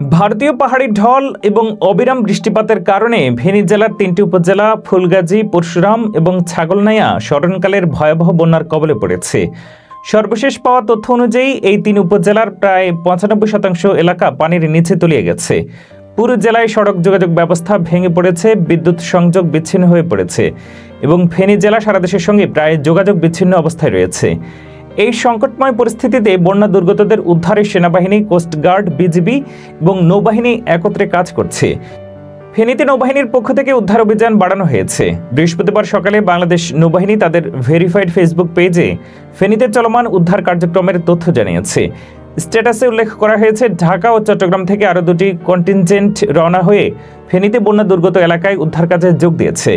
ভারতীয় পাহাড়ি ঢল এবং অবিরাম বৃষ্টিপাতের কারণে ফেনী জেলার তিনটি উপজেলা, ফুলগাজী, পরশুরাম এবং ছাগলনাইয়া স্মরণকালের ভয়াবহ বন্যার কবলে পড়েছে। সর্বশেষ পাওয়া তথ্য অনুযায়ী, এই তিন উপজেলার প্রায় পঁচানব্বই শতাংশ এলাকা পানির নিচে তলিয়ে গেছে। পুরো জেলায় সড়ক যোগাযোগ ব্যবস্থা ভেঙে পড়েছে, বিদ্যুৎ সংযোগ বিচ্ছিন্ন হয়ে পড়েছে এবং ফেনী জেলা সারা দেশের সঙ্গে প্রায় যোগাযোগ বিচ্ছিন্ন অবস্থায় রয়েছে। এই সংকটময় পরিস্থিতিতে বন্যা দুর্গতদের উদ্ধারে সেনাবাহিনী কোস্টগার্ড বিজিবি এবং নৌবাহিনী একত্রে কাজ করছে। ফেনীতে নৌবাহিনীর পক্ষ থেকে উদ্ধার অভিযান বাড়ানো হয়েছে। বৃহস্পতিবার সকালে বাংলাদেশ নৌবাহিনী তাদের ভেরিফাইড ফেসবুক পেজে ফেনীতে চলমান উদ্ধার কার্যক্রমের তথ্য জানিয়েছে। স্ট্যাটাসে উল্লেখ করা হয়েছে, ঢাকা ও চট্টগ্রাম থেকে আরও দুটি কন্টিনজেন্ট রওনা হয়ে ফেনীতে বন্যা দুর্গত এলাকায় উদ্ধার কাজে যোগ দিয়েছে।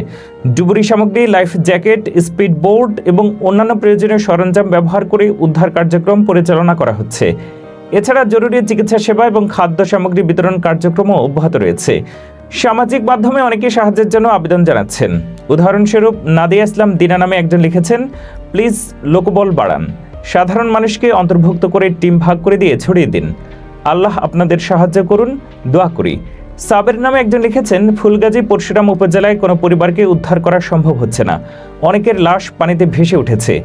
ডুবুরি সামগ্রী, লাইফ জ্যাকেট স্পিড বোর্ড এবং অন্যান্য প্রয়োজনীয় সরঞ্জাম ব্যবহার করে উদ্ধার কার্যক্রম পরিচালনা করা হচ্ছে। এছাড়া জরুরি চিকিৎসা সেবা এবং খাদ্য সামগ্রী বিতরণ কার্যক্রমও অব্যাহত রয়েছে। সামাজিক মাধ্যমে অনেকে সাহায্যের জন্য আবেদন জানাচ্ছেন। উদাহরণস্বরূপ, নাদিয়া ইসলাম দিনা নামে একজন লিখেছেন, প্লিজ লোকবল বাড়ান। সাধারণ মানুষকে অন্তর্ভুক্ত করে টিম ভাগ করে দিয়ে ছড়িয়ে দিন। আল্লাহ আপনাদের সাহায্য করুন, দোয়া করি। সাবের নামে একজন লিখেছেন, ফুলগাজী পরশুরাম উপজেলায় কোনো পরিবারকে উদ্ধার করা সম্ভব হচ্ছে না। অনেকের লাশ পানিতে ভেসে উঠেছে।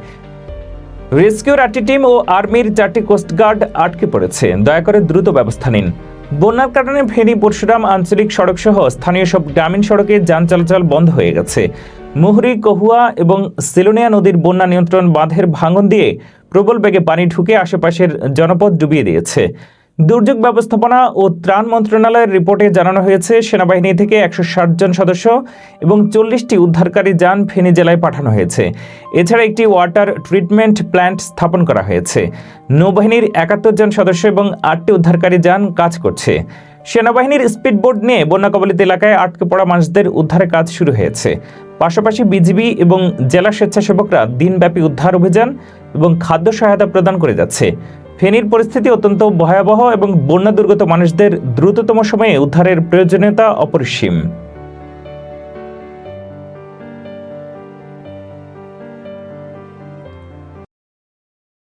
রেস্কিউর আটটি টিম ও আর্মির চারটি কোস্টগার্ড আটকে পড়েছে। দয়া করে দ্রুত ব্যবস্থা নিন। বন্যার কারণে ফেনী পরশুরাম আঞ্চলিক সড়ক সহ স্থানীয় সব গ্রামীণ সড়কে যান চলাচল বন্ধ হয়ে গেছে। মুহুরী, কহুয়া এবং সিলোনিয়া নদীর বন্যা নিয়ন্ত্রণ বাঁধের ভাঙন দিয়ে প্রবল বেগে পানি ঢুকে আশেপাশের জনপদ ডুবিয়ে দিয়েছে। দুর্যোগ ব্যবস্থাপনা ও ত্রাণ মন্ত্রণালয়ের রিপোর্টে জানানো হয়েছে, সেনাবাহিনী থেকে একশো ষাট জন সদস্য এবং চল্লিশটি উদ্ধারকারী যান ফেনী জেলায় পাঠানো হয়েছে। এছাড়া একটি ওয়াটার ট্রিটমেন্ট প্ল্যান্ট স্থাপন করা হয়েছে। নৌবাহিনীর একাত্তর জন সদস্য এবং আটটি উদ্ধারকারী যান কাজ করছে। সেনাবাহিনীর স্পিডবোট নিয়ে বন্যা কবলিত এলাকায় আটকে পড়া মানুষদের উদ্ধারের কাজ শুরু হয়েছে। পাশাপাশি বিজিবি এবং জেলা স্বেচ্ছাসেবকরা দিনব্যাপী উদ্ধার অভিযান এবং খাদ্য সহায়তা প্রদান করে যাচ্ছে। ফেনীর পরিস্থিতি অত্যন্ত ভয়াবহ এবং বন্যা দুর্গত মানুষদের দ্রুততম সময়ে উদ্ধারের প্রয়োজনীয়তা অপরিসীম।